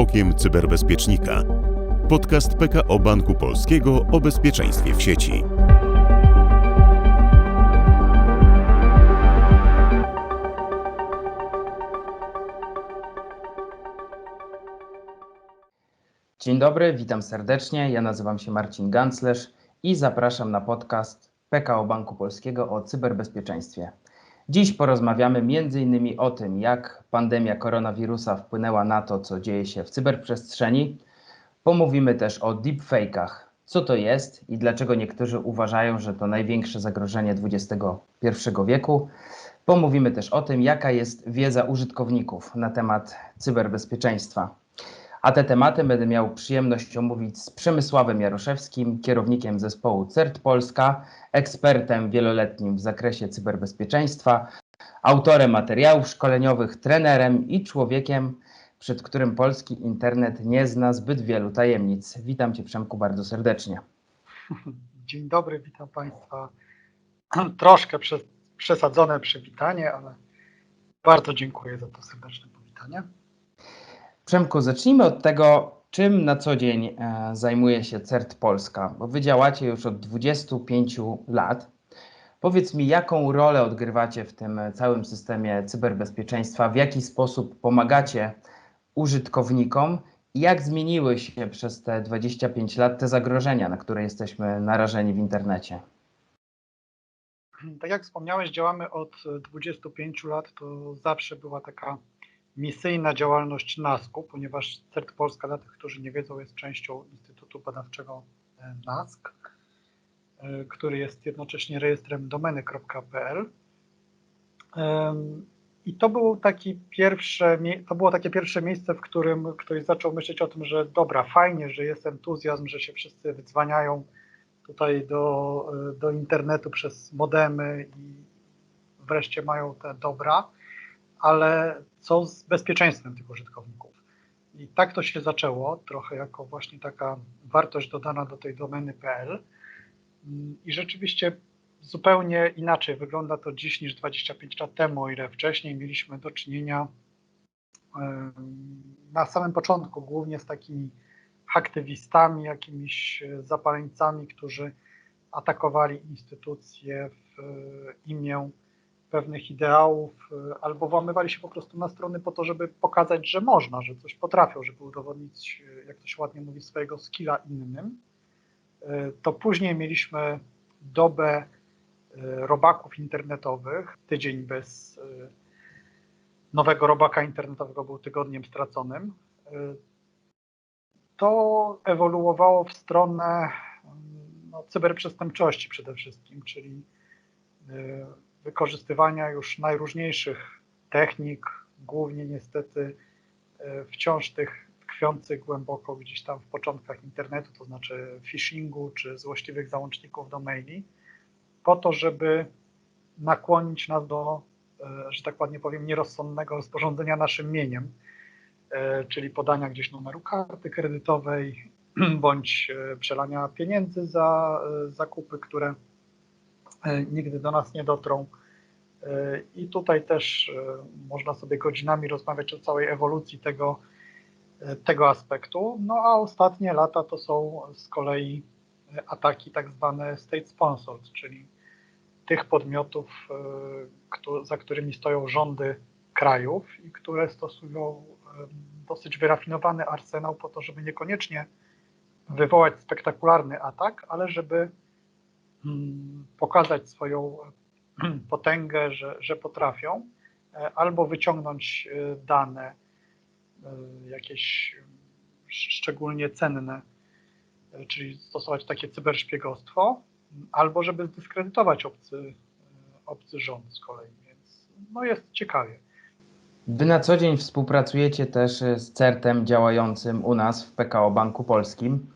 Okiem Cyberbezpiecznika. Podcast PKO Banku Polskiego o bezpieczeństwie w sieci. Dzień dobry, witam serdecznie. Ja nazywam się Marcin Ganclerz i zapraszam na podcast PKO Banku Polskiego o cyberbezpieczeństwie. Dziś porozmawiamy m.in. o tym, jak pandemia koronawirusa wpłynęła na to, co dzieje się w cyberprzestrzeni. Pomówimy też o deepfake'ach, co to jest i dlaczego niektórzy uważają, że to największe zagrożenie XXI wieku. Pomówimy też o tym, jaka jest wiedza użytkowników na temat cyberbezpieczeństwa. A te tematy będę miał przyjemność omówić z Przemysławem Jaroszewskim, kierownikiem zespołu CERT Polska, ekspertem wieloletnim w zakresie cyberbezpieczeństwa, autorem materiałów szkoleniowych, trenerem i człowiekiem, przed którym polski internet nie zna zbyt wielu tajemnic. Witam Cię Przemku bardzo serdecznie. Dzień dobry, witam Państwa. Troszkę prze, przesadzone przywitanie, ale bardzo dziękuję za to serdeczne powitanie. Przemku, zacznijmy od tego, czym na co dzień e, zajmuje się CERT Polska, bo wy działacie już od 25 lat. Powiedz mi, jaką rolę odgrywacie w tym całym systemie cyberbezpieczeństwa, w jaki sposób pomagacie użytkownikom i jak zmieniły się przez te 25 lat te zagrożenia, na które jesteśmy narażeni w internecie? Tak jak wspomniałeś, działamy od 25 lat. To zawsze była taka misyjna działalność NASK-u, ponieważ CERT Polska, dla tych, którzy nie wiedzą, jest częścią Instytutu Badawczego NASK, który jest jednocześnie rejestrem domeny.pl. I to, był taki pierwsze, to było takie pierwsze miejsce, w którym ktoś zaczął myśleć o tym, że dobra, fajnie, że jest entuzjazm, że się wszyscy wydzwaniają tutaj do, do internetu przez modemy i wreszcie mają te dobra, ale co z bezpieczeństwem tych użytkowników? I tak to się zaczęło, trochę jako właśnie taka wartość dodana do tej domeny.pl. I rzeczywiście zupełnie inaczej wygląda to dziś niż 25 lat temu, ile wcześniej mieliśmy do czynienia na samym początku głównie z takimi aktywistami, jakimiś zapaleńcami, którzy atakowali instytucje w imię pewnych ideałów, albo włamywali się po prostu na strony po to, żeby pokazać, że można, że coś potrafią, żeby udowodnić, jak to się ładnie mówi, swojego skilla innym. To później mieliśmy dobę robaków internetowych. Tydzień bez nowego robaka internetowego był tygodniem straconym. To ewoluowało w stronę no, cyberprzestępczości przede wszystkim, czyli wykorzystywania już najróżniejszych technik, głównie niestety wciąż tych tkwiących głęboko gdzieś tam w początkach internetu, to znaczy phishingu czy złośliwych załączników do maili, po to, żeby nakłonić nas do, że tak ładnie powiem, nierozsądnego rozporządzenia naszym mieniem, czyli podania gdzieś numeru karty kredytowej bądź przelania pieniędzy za zakupy, które nigdy do nas nie dotrą. I tutaj też można sobie godzinami rozmawiać o całej ewolucji tego, tego aspektu. No a ostatnie lata to są z kolei ataki tak zwane state sponsored, czyli tych podmiotów, za którymi stoją rządy krajów i które stosują dosyć wyrafinowany arsenał po to, żeby niekoniecznie wywołać spektakularny atak, ale żeby pokazać swoją potęgę, że, że potrafią, albo wyciągnąć dane jakieś szczególnie cenne, czyli stosować takie cyberszpiegostwo, albo żeby zdyskredytować obcy, obcy rząd z kolei, więc no jest ciekawie. Wy na co dzień współpracujecie też z CERT-em działającym u nas w PKO Banku Polskim.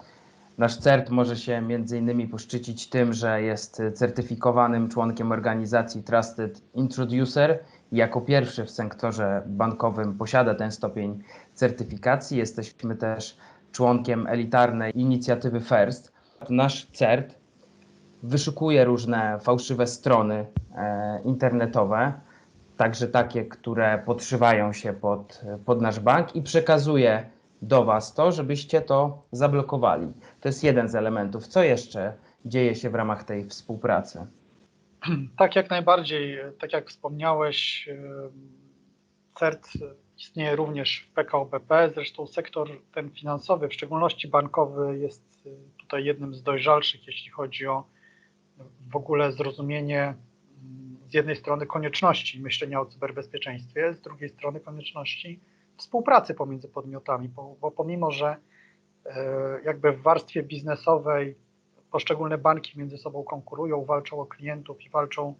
Nasz CERT może się między innymi poszczycić tym, że jest certyfikowanym członkiem organizacji Trusted Introducer jako pierwszy w sektorze bankowym posiada ten stopień certyfikacji. Jesteśmy też członkiem elitarnej inicjatywy FIRST. Nasz CERT wyszukuje różne fałszywe strony e, internetowe, także takie, które podszywają się pod, pod nasz bank i przekazuje do Was to, żebyście to zablokowali. To jest jeden z elementów. Co jeszcze dzieje się w ramach tej współpracy? Tak, jak najbardziej. Tak jak wspomniałeś, CERT istnieje również w PKO BP. Zresztą sektor ten finansowy, w szczególności bankowy, jest tutaj jednym z dojrzalszych, jeśli chodzi o w ogóle zrozumienie z jednej strony konieczności myślenia o cyberbezpieczeństwie, z drugiej strony konieczności współpracy pomiędzy podmiotami, bo, bo pomimo, że e, jakby w warstwie biznesowej poszczególne banki między sobą konkurują, walczą o klientów i walczą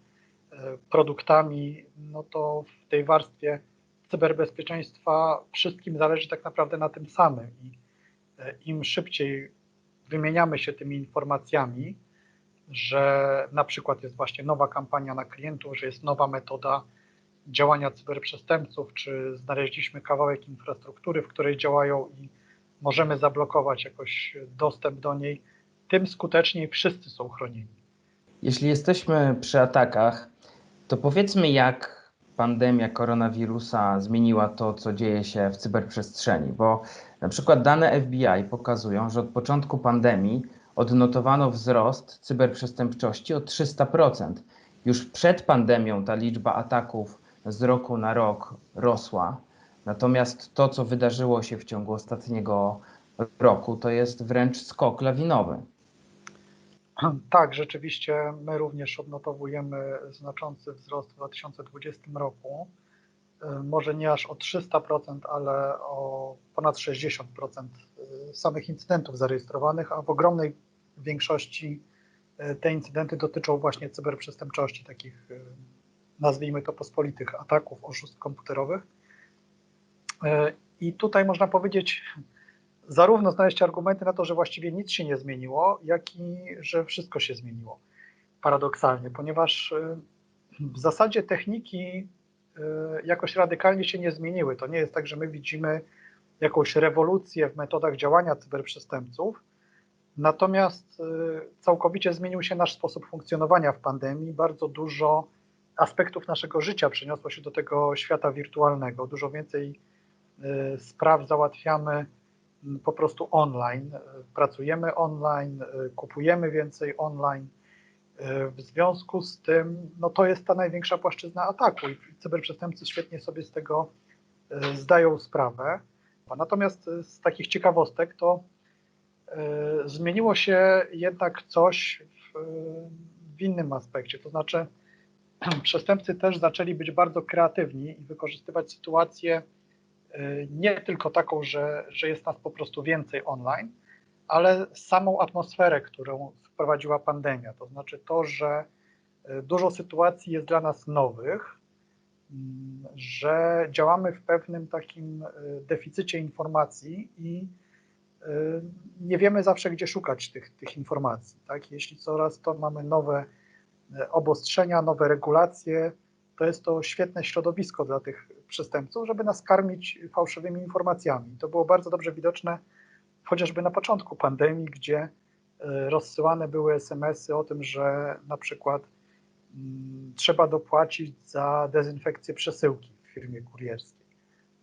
e, produktami, no to w tej warstwie cyberbezpieczeństwa wszystkim zależy tak naprawdę na tym samym i e, im szybciej wymieniamy się tymi informacjami, że na przykład jest właśnie nowa kampania na klientów, że jest nowa metoda działania cyberprzestępców, czy znaleźliśmy kawałek infrastruktury, w której działają i możemy zablokować jakoś dostęp do niej, tym skuteczniej wszyscy są chronieni. Jeśli jesteśmy przy atakach, to powiedzmy, jak pandemia koronawirusa zmieniła to, co dzieje się w cyberprzestrzeni, bo na przykład dane FBI pokazują, że od początku pandemii odnotowano wzrost cyberprzestępczości o 300%. Już przed pandemią ta liczba ataków z roku na rok rosła. Natomiast to, co wydarzyło się w ciągu ostatniego roku, to jest wręcz skok lawinowy. Tak, rzeczywiście my również odnotowujemy znaczący wzrost w 2020 roku. Może nie aż o 300%, ale o ponad 60% samych incydentów zarejestrowanych, a w ogromnej większości te incydenty dotyczą właśnie cyberprzestępczości, takich nazwijmy to pospolitych ataków, oszustw komputerowych. I tutaj można powiedzieć, zarówno znaleźć argumenty na to, że właściwie nic się nie zmieniło, jak i że wszystko się zmieniło. Paradoksalnie, ponieważ w zasadzie techniki jakoś radykalnie się nie zmieniły. To nie jest tak, że my widzimy jakąś rewolucję w metodach działania cyberprzestępców, natomiast całkowicie zmienił się nasz sposób funkcjonowania w pandemii. Bardzo dużo aspektów naszego życia przeniosło się do tego świata wirtualnego. Dużo więcej spraw załatwiamy po prostu online. Pracujemy online, kupujemy więcej online. W związku z tym, no to jest ta największa płaszczyzna ataku i cyberprzestępcy świetnie sobie z tego zdają sprawę. Natomiast z takich ciekawostek to zmieniło się jednak coś w, w innym aspekcie, to znaczy przestępcy też zaczęli być bardzo kreatywni i wykorzystywać sytuacje nie tylko taką, że, że jest nas po prostu więcej online, ale samą atmosferę, którą wprowadziła pandemia. To znaczy to, że dużo sytuacji jest dla nas nowych, że działamy w pewnym takim deficycie informacji i nie wiemy zawsze, gdzie szukać tych, tych informacji. Tak? Jeśli coraz to mamy nowe obostrzenia, nowe regulacje, to jest to świetne środowisko dla tych przestępców, żeby nas karmić fałszywymi informacjami. To było bardzo dobrze widoczne chociażby na początku pandemii, gdzie e, rozsyłane były SMS-y o tym, że na przykład m, trzeba dopłacić za dezynfekcję przesyłki w firmie kurierskiej.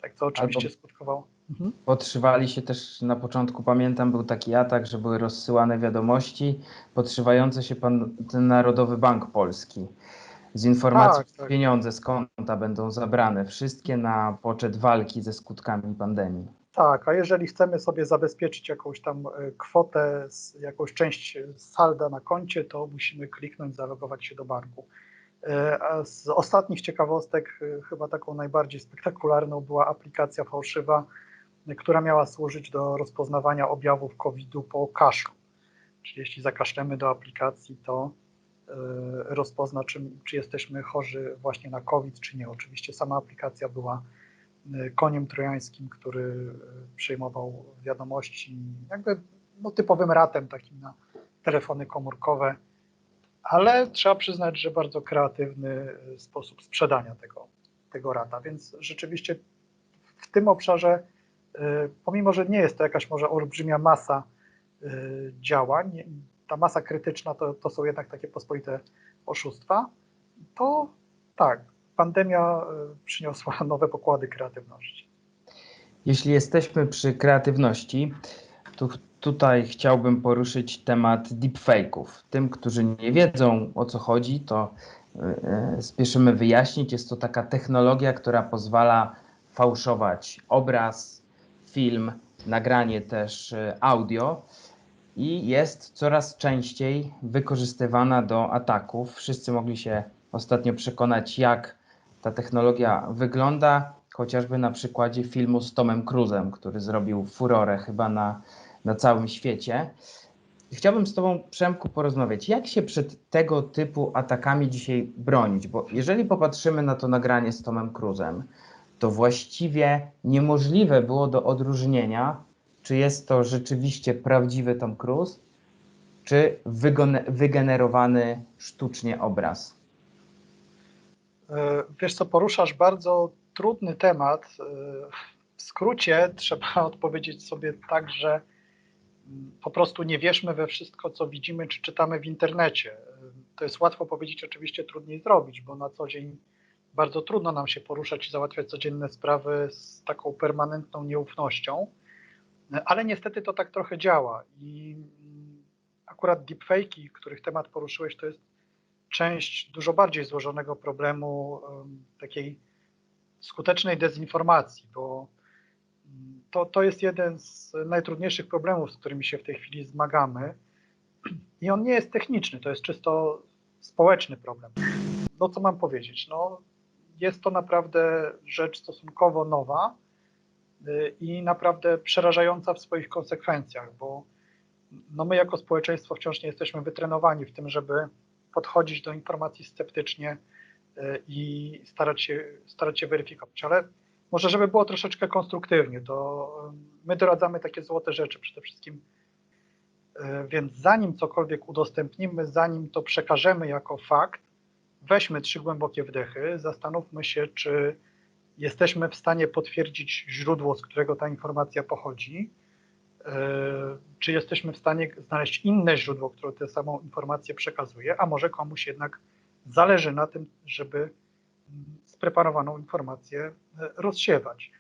Tak, co oczywiście Albo- skutkowało. Mhm. Podszywali się też na początku, pamiętam, był taki atak, że były rozsyłane wiadomości podszywające się pan, ten Narodowy Bank Polski z informacją, Tak, że tak. pieniądze z konta będą zabrane, wszystkie na poczet walki ze skutkami pandemii. Tak, a jeżeli chcemy sobie zabezpieczyć jakąś tam e, kwotę, jakąś część salda na koncie, to musimy kliknąć, zalogować się do banku. E, A z ostatnich ciekawostek, e, chyba taką najbardziej spektakularną była aplikacja fałszywa, która miała służyć do rozpoznawania objawów COVID-u po kaszlu. Czyli jeśli zakaszlemy do aplikacji, to e, rozpozna, czy, czy jesteśmy chorzy właśnie na COVID, czy nie. Oczywiście sama aplikacja była e, koniem trojańskim, który e, przyjmował wiadomości jakby no, typowym ratem takim na telefony komórkowe, ale trzeba przyznać, że bardzo kreatywny sposób sprzedania tego, tego rata, więc rzeczywiście w tym obszarze, pomimo, że nie jest to jakaś może olbrzymia masa e, działań, ta masa krytyczna to, to są jednak takie pospolite oszustwa, to tak, pandemia e, przyniosła nowe pokłady kreatywności. Jeśli jesteśmy przy kreatywności, to tutaj chciałbym poruszyć temat deepfake'ów. Tym, którzy nie wiedzą o co chodzi, to spieszymy wyjaśnić. Jest to taka technologia, która pozwala fałszować obraz, film, nagranie też yy, audio i jest coraz częściej wykorzystywana do ataków. Wszyscy mogli się ostatnio przekonać, jak ta technologia wygląda, chociażby na przykładzie filmu z Tomem Cruzem, który zrobił furorę chyba na, na całym świecie. Chciałbym z Tobą, Przemku, porozmawiać, jak się przed tego typu atakami dzisiaj bronić, bo jeżeli popatrzymy na to nagranie z Tomem Cruzem, to właściwie niemożliwe było do odróżnienia, czy jest to rzeczywiście prawdziwy Tom Cruise, czy wygenerowany sztucznie obraz. E, Wiesz co, poruszasz bardzo trudny temat. E, W skrócie trzeba odpowiedzieć sobie tak, że mm, po prostu nie wierzmy we wszystko, co widzimy czy czytamy w internecie. E, To jest łatwo powiedzieć, oczywiście trudniej zrobić, bo na co dzień bardzo trudno nam się poruszać i załatwiać codzienne sprawy z taką permanentną nieufnością, ale niestety to tak trochę działa i akurat deepfake'i, których temat poruszyłeś, to jest część dużo bardziej złożonego problemu em, takiej skutecznej dezinformacji, bo mm, to, to jest jeden z najtrudniejszych problemów, z którymi się w tej chwili zmagamy. I on nie jest techniczny, to jest czysto społeczny problem. No co mam powiedzieć? No, jest to naprawdę rzecz stosunkowo nowa y, i naprawdę przerażająca w swoich konsekwencjach, bo no my jako społeczeństwo wciąż nie jesteśmy wytrenowani w tym, żeby podchodzić do informacji sceptycznie y, i starać się, starać się weryfikować. Ale może, żeby było troszeczkę konstruktywnie, to y, my doradzamy takie złote rzeczy przede wszystkim. Więc zanim cokolwiek udostępnimy, zanim to przekażemy jako fakt, weźmy trzy głębokie wdechy, zastanówmy się, czy jesteśmy w stanie potwierdzić źródło, z którego ta informacja pochodzi, E, czy jesteśmy w stanie znaleźć inne źródło, które tę samą informację przekazuje, a może komuś jednak zależy na tym, żeby spreparowaną informację e, rozsiewać.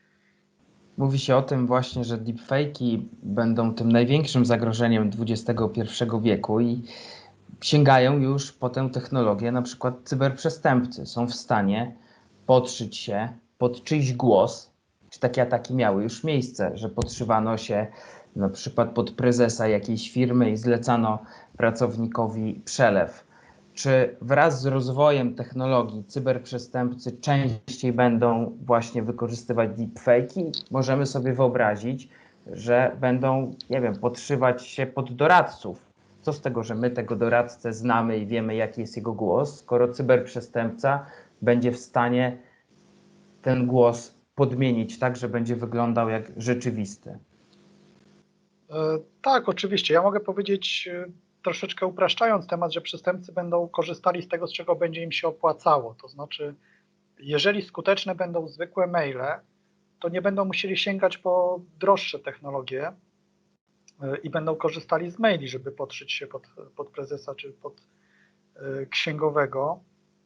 Mówi się o tym właśnie, że deepfake'i będą tym największym zagrożeniem XXI wieku i sięgają już po tę technologię, na przykład cyberprzestępcy są w stanie podszyć się pod czyjś głos, czy takie ataki miały już miejsce, że podszywano się na przykład pod prezesa jakiejś firmy i zlecano pracownikowi przelew. Czy wraz z rozwojem technologii cyberprzestępcy częściej będą właśnie wykorzystywać deepfake'i? Możemy sobie wyobrazić, że będą, nie wiem, podszywać się pod doradców. Co z tego, że my tego doradcę znamy i wiemy, jaki jest jego głos, skoro cyberprzestępca będzie w stanie ten głos podmienić tak, że będzie wyglądał jak rzeczywisty. E, Tak, oczywiście. Ja mogę powiedzieć, e, troszeczkę upraszczając temat, że przestępcy będą korzystali z tego, z czego będzie im się opłacało. To znaczy, jeżeli skuteczne będą zwykłe maile, to nie będą musieli sięgać po droższe technologie i będą korzystali z maili, żeby podszyć się pod, pod prezesa czy pod e, księgowego,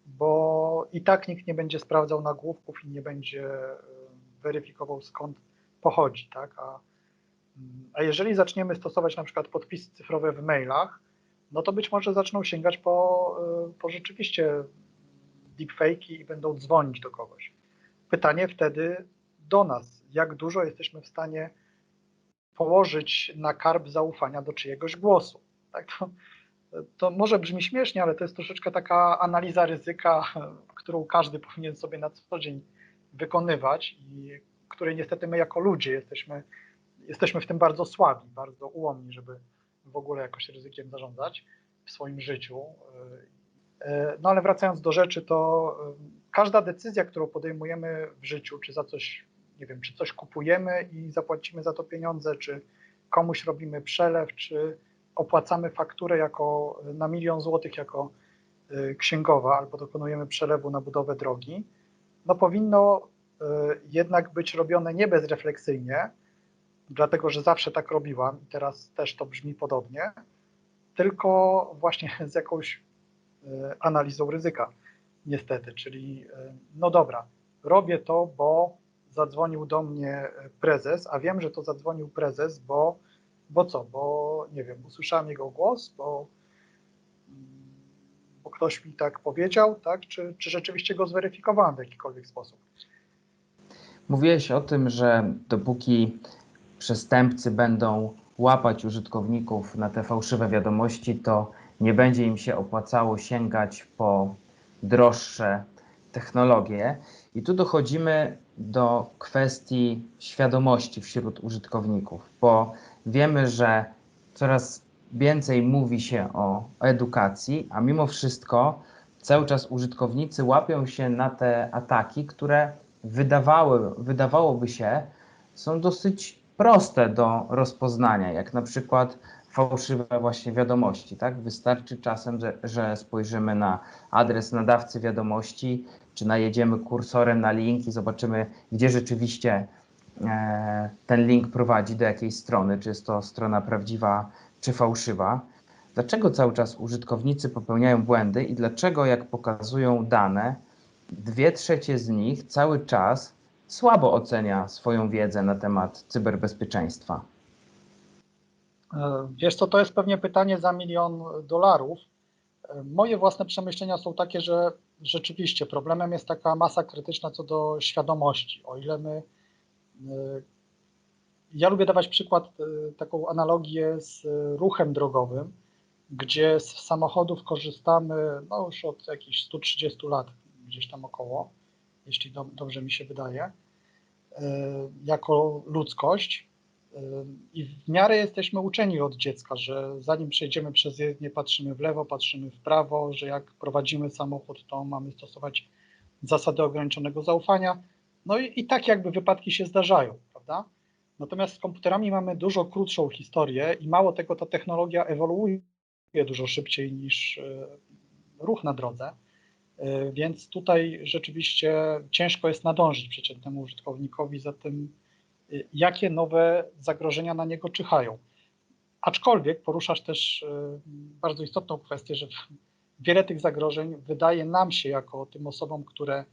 bo i tak nikt nie będzie sprawdzał nagłówków i nie będzie e, weryfikował skąd pochodzi, tak? A a jeżeli zaczniemy stosować na przykład podpisy cyfrowe w mailach, no to być może zaczną sięgać po, y, po rzeczywiście deepfake'i i będą dzwonić do kogoś. Pytanie wtedy do nas, jak dużo jesteśmy w stanie położyć na karb zaufania do czyjegoś głosu. Tak to, to może brzmi śmiesznie, ale to jest troszeczkę taka analiza ryzyka, którą każdy powinien sobie na co dzień wykonywać i której niestety my jako ludzie jesteśmy jesteśmy w tym bardzo słabi, bardzo ułomni, żeby w ogóle jakoś ryzykiem zarządzać w swoim życiu. E, No ale wracając do rzeczy, to e, każda decyzja, którą podejmujemy w życiu, czy za coś, nie wiem, czy coś kupujemy i zapłacimy za to pieniądze, czy komuś robimy przelew, czy opłacamy fakturę jako na milion złotych jako e, księgowa, albo dokonujemy przelewu na budowę drogi, no powinno e, jednak być robione nie bezrefleksyjnie, dlatego że zawsze tak robiłam i teraz też to brzmi podobnie, tylko właśnie z jakąś e, analizą ryzyka, niestety. Czyli, no dobra, robię to, bo zadzwonił do mnie prezes, a wiem, że to zadzwonił prezes, bo, bo co, bo nie wiem, usłyszałem jego głos, bo, bo ktoś mi tak powiedział, tak, czy, czy rzeczywiście go zweryfikowałem w jakikolwiek sposób. Mówiłeś o tym, że dopóki przestępcy będą łapać użytkowników na te fałszywe wiadomości, to nie będzie im się opłacało sięgać po droższe technologie. I tu dochodzimy do kwestii świadomości wśród użytkowników, bo wiemy, że coraz więcej mówi się o edukacji, a mimo wszystko cały czas użytkownicy łapią się na te ataki, które wydawały, wydawałoby się są dosyć proste do rozpoznania, jak na przykład fałszywe właśnie wiadomości. Tak? Wystarczy czasem, że, że spojrzymy na adres nadawcy wiadomości, czy najedziemy kursorem na link i zobaczymy, gdzie rzeczywiście e, ten link prowadzi do jakiejś strony, czy jest to strona prawdziwa, czy fałszywa. Dlaczego cały czas użytkownicy popełniają błędy i dlaczego, jak pokazują dane, dwie trzecie z nich cały czas słabo ocenia swoją wiedzę na temat cyberbezpieczeństwa? E, Wiesz co, to jest pewnie pytanie za milion dolarów. E, Moje własne przemyślenia są takie, że rzeczywiście problemem jest taka masa krytyczna co do świadomości. O ile my. e, Ja lubię dawać przykład, e, taką analogię z ruchem drogowym, gdzie z samochodów korzystamy no już od jakichś 130 lat, gdzieś tam około, jeśli do, dobrze mi się wydaje, jako ludzkość. I w miarę jesteśmy uczeni od dziecka, że zanim przejdziemy przez jezdnię, patrzymy w lewo, patrzymy w prawo, że jak prowadzimy samochód, to mamy stosować zasady ograniczonego zaufania. No i, i tak jakby wypadki się zdarzają, prawda? Natomiast z komputerami mamy dużo krótszą historię i mało tego, ta technologia ewoluuje dużo szybciej niż e, ruch na drodze. E, Więc tutaj rzeczywiście ciężko jest nadążyć przeciętnemu użytkownikowi za tym, jakie nowe zagrożenia na niego czyhają. Aczkolwiek poruszasz też y, bardzo istotną kwestię, że wiele tych zagrożeń wydaje nam się, jako tym osobom, które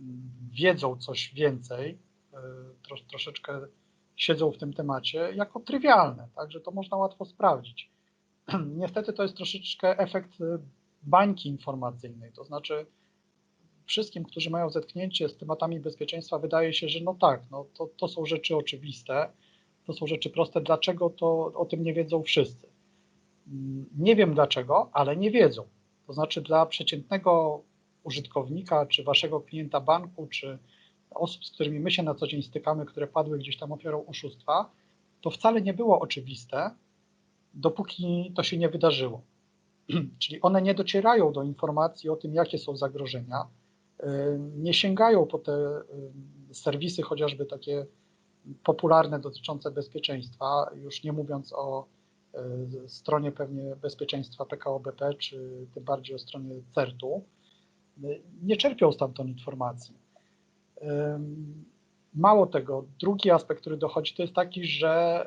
mm, wiedzą coś więcej, y, trosz, troszeczkę siedzą w tym temacie, jako trywialne, tak, że to można łatwo sprawdzić. Niestety to jest troszeczkę efekt y, bańki informacyjnej, to znaczy wszystkim, którzy mają zetknięcie z tematami bezpieczeństwa, wydaje się, że no tak, no to, to są rzeczy oczywiste, to są rzeczy proste. Dlaczego to o tym nie wiedzą wszyscy? Mm, Nie wiem dlaczego, ale nie wiedzą. To znaczy dla przeciętnego użytkownika, czy waszego klienta banku, czy osób, z którymi my się na co dzień stykamy, które padły gdzieś tam ofiarą oszustwa, to wcale nie było oczywiste, dopóki to się nie wydarzyło. Czyli one nie docierają do informacji o tym, jakie są zagrożenia, nie sięgają po te y, serwisy, chociażby takie popularne dotyczące bezpieczeństwa, już nie mówiąc o y, stronie pewnie bezpieczeństwa PKO BP, czy tym bardziej o stronie CERT-u, nie czerpią stamtąd informacji. Mało tego, drugi aspekt, który dochodzi, to jest taki, że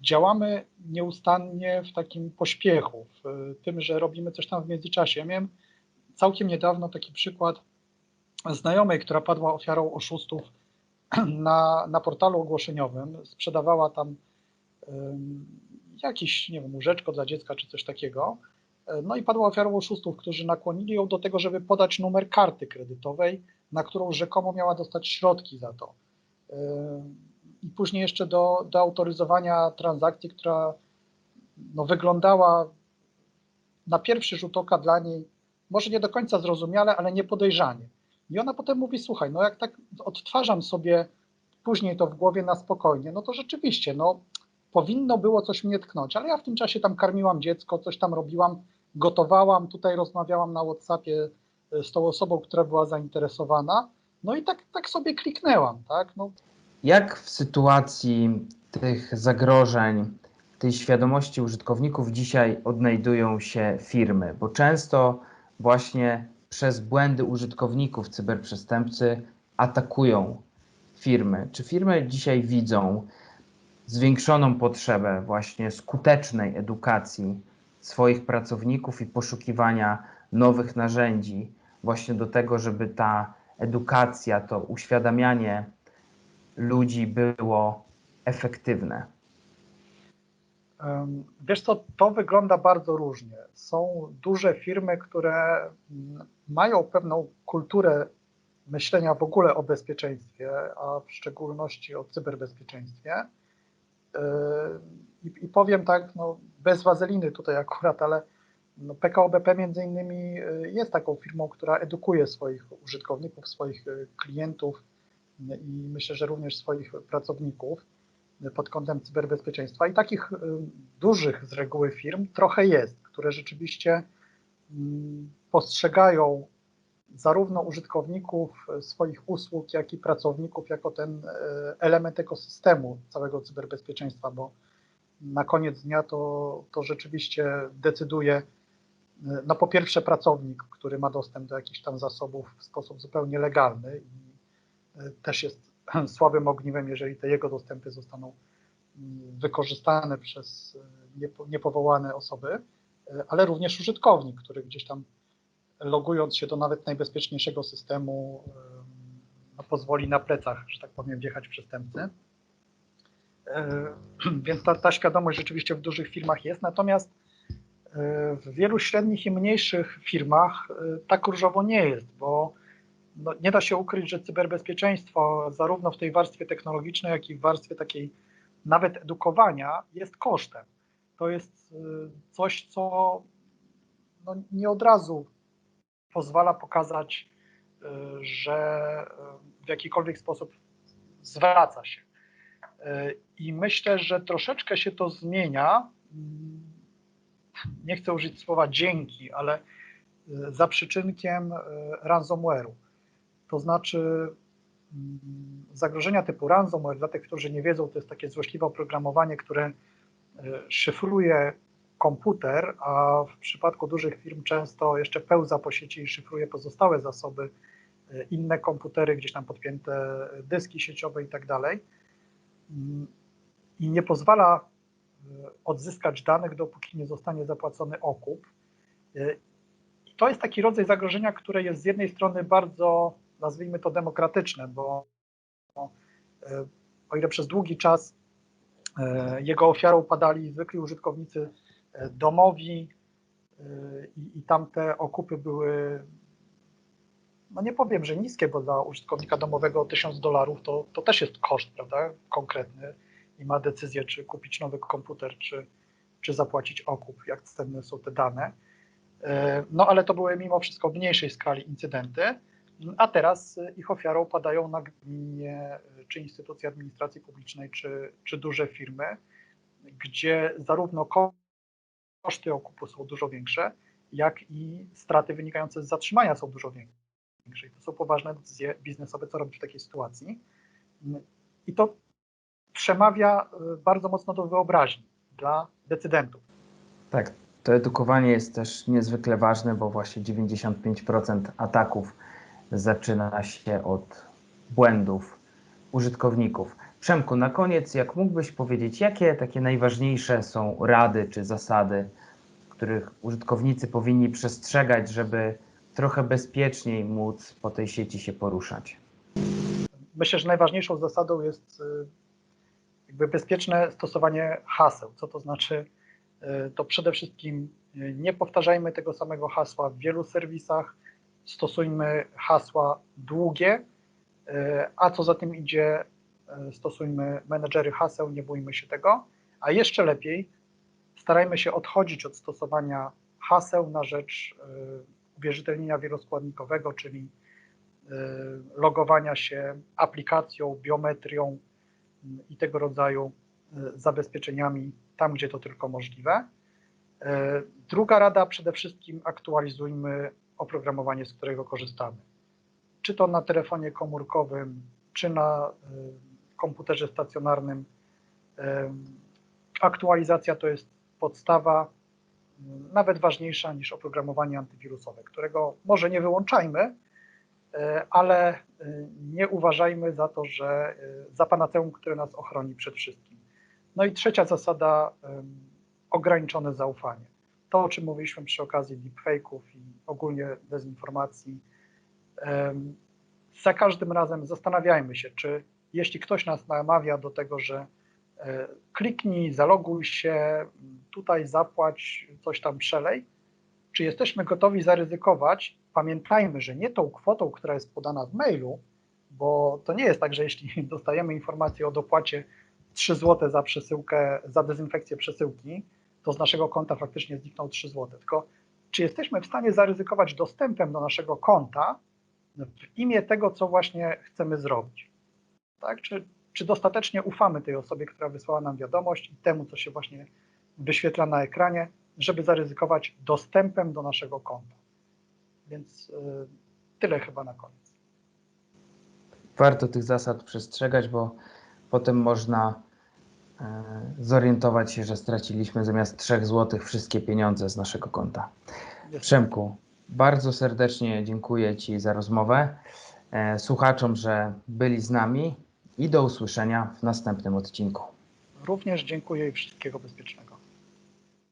działamy nieustannie w takim pośpiechu, w tym, że robimy coś tam w międzyczasie. Ja miałem całkiem niedawno taki przykład znajomej, która padła ofiarą oszustów na, na portalu ogłoszeniowym, sprzedawała tam ym, jakieś, nie wiem, łóżeczko dla dziecka czy coś takiego. No i padła ofiarą oszustów, którzy nakłonili ją do tego, żeby podać numer karty kredytowej, na którą rzekomo miała dostać środki za to. I później jeszcze do, do autoryzowania transakcji, która no, wyglądała na pierwszy rzut oka dla niej, może nie do końca zrozumiale, ale nie podejrzanie. I ona potem mówi: Słuchaj, no jak tak odtwarzam sobie później to w głowie na spokojnie, no to rzeczywiście, no powinno było coś mnie tknąć, ale ja w tym czasie tam karmiłam dziecko, coś tam robiłam, gotowałam, tutaj rozmawiałam na WhatsAppie e, z tą osobą, która była zainteresowana, no i tak, tak sobie kliknęłam, tak? No, Jak w sytuacji tych zagrożeń, tej świadomości użytkowników dzisiaj odnajdują się firmy? Bo często właśnie przez błędy użytkowników cyberprzestępcy atakują firmy. Czy firmy dzisiaj widzą zwiększoną potrzebę właśnie skutecznej edukacji swoich pracowników i poszukiwania nowych narzędzi właśnie do tego, żeby ta edukacja, to uświadamianie ludzi było efektywne? Wiesz co, to wygląda bardzo różnie. Są duże firmy, które mają pewną kulturę myślenia w ogóle o bezpieczeństwie, a w szczególności o cyberbezpieczeństwie. I, i powiem tak, no, bez wazeliny tutaj akurat, ale no, między innymi yy, jest taką firmą, która edukuje swoich użytkowników, swoich yy, klientów i myślę, że również swoich pracowników pod kątem cyberbezpieczeństwa. I takich yy, dużych z reguły firm trochę jest, które rzeczywiście mm, postrzegają zarówno użytkowników e, swoich usług, jak i pracowników jako ten element ekosystemu całego cyberbezpieczeństwa, bo na koniec dnia to, to rzeczywiście decyduje, no po pierwsze pracownik, który ma dostęp do jakichś tam zasobów w sposób zupełnie legalny i też jest słabym ogniwem, jeżeli te jego dostępy zostaną mm, wykorzystane przez niepo, niepowołane osoby, ale również użytkownik, który gdzieś tam logując się do nawet najbezpieczniejszego systemu, no, pozwoli na plecach, że tak powiem, wjechać przestępcy. Więc ta, ta świadomość rzeczywiście w dużych firmach jest, natomiast w wielu średnich i mniejszych firmach tak różowo nie jest, bo no, nie da się ukryć, że cyberbezpieczeństwo zarówno w tej warstwie technologicznej, jak i w warstwie takiej nawet edukowania jest kosztem. To jest coś, co no, nie od razu pozwala pokazać, y, że y, w jakikolwiek sposób zwraca się. Y, I myślę, że troszeczkę się to zmienia. Nie chcę użyć słowa dzięki, ale za przyczynkiem ransomware'u. To znaczy mm, zagrożenia typu ransomware, dla tych, którzy nie wiedzą, to jest takie złośliwe oprogramowanie, które szyfruje komputer, a w przypadku dużych firm często jeszcze pełza po sieci i szyfruje pozostałe zasoby, e, inne komputery, gdzieś tam podpięte dyski sieciowe i tak dalej. Mm, I nie pozwala e, odzyskać danych, dopóki nie zostanie zapłacony okup. E, to jest taki rodzaj zagrożenia, które jest z jednej strony bardzo, nazwijmy to, demokratyczne, bo o ile przez długi czas jego ofiarą padali zwykli użytkownicy domowi y, i, i tamte okupy były, no nie powiem, że niskie, bo dla użytkownika domowego 1000 dolarów to, to też jest koszt, prawda, konkretny i ma decyzję, czy kupić nowy komputer, czy, czy zapłacić okup, jak cenne są te dane. No ale to były mimo wszystko w mniejszej skali incydenty, a teraz ich ofiarą padają na gminie, czy instytucje administracji publicznej, czy, czy duże firmy, gdzie zarówno koszty okupu są dużo większe, jak i straty wynikające z zatrzymania są dużo większe. I to są poważne decyzje biznesowe, co robić w takiej sytuacji. I to przemawia y, bardzo mocno do wyobraźni dla decydentów. Tak, to edukowanie jest też niezwykle ważne, bo właśnie 95% ataków zaczyna się od błędów użytkowników. Przemku, na koniec, jak mógłbyś powiedzieć, jakie takie najważniejsze są rady czy zasady, których użytkownicy powinni przestrzegać, żeby trochę bezpieczniej móc po tej sieci się poruszać? Myślę, że najważniejszą zasadą jest y, jakby bezpieczne stosowanie haseł. Co to znaczy? Y, to przede wszystkim y, nie powtarzajmy tego samego hasła w wielu serwisach, stosujmy hasła długie, a co za tym idzie, stosujmy menedżery haseł, nie bójmy się tego, a jeszcze lepiej starajmy się odchodzić od stosowania haseł na rzecz uwierzytelnienia wieloskładnikowego, czyli logowania się aplikacją, biometrią i tego rodzaju zabezpieczeniami tam, gdzie to tylko możliwe. Druga rada, przede wszystkim aktualizujmy oprogramowanie, z którego korzystamy. Czy to na telefonie komórkowym, czy na komputerze stacjonarnym. Aktualizacja to jest podstawa, nawet ważniejsza niż oprogramowanie antywirusowe, którego może nie wyłączajmy, ale nie uważajmy za to, że za panaceum, które nas ochroni przed wszystkim. No i trzecia zasada, ograniczone zaufanie. To, o czym mówiliśmy przy okazji deepfake'ów i ogólnie dezinformacji, za każdym razem zastanawiajmy się, czy jeśli ktoś nas namawia do tego, że e, kliknij, zaloguj się, tutaj zapłać, coś tam przelej, czy jesteśmy gotowi zaryzykować? Pamiętajmy, że nie tą kwotą, która jest podana w mailu, bo to nie jest tak, że jeśli dostajemy informację o dopłacie 3 zł za przesyłkę, za dezynfekcję przesyłki, to z naszego konta faktycznie znikną 3 zł. Tylko czy jesteśmy w stanie zaryzykować dostępem do naszego konta w imię tego, co właśnie chcemy zrobić? Tak? Czy, czy dostatecznie ufamy tej osobie, która wysłała nam wiadomość i temu, co się właśnie wyświetla na ekranie, żeby zaryzykować dostępem do naszego konta? Więc y, tyle chyba na koniec. Warto tych zasad przestrzegać, bo potem można zorientować się, że straciliśmy zamiast 3 zł wszystkie pieniądze z naszego konta. Przemku, bardzo serdecznie dziękuję Ci za rozmowę. E, Słuchaczom, że byli z nami i do usłyszenia w następnym odcinku. Również dziękuję i wszystkiego bezpiecznego.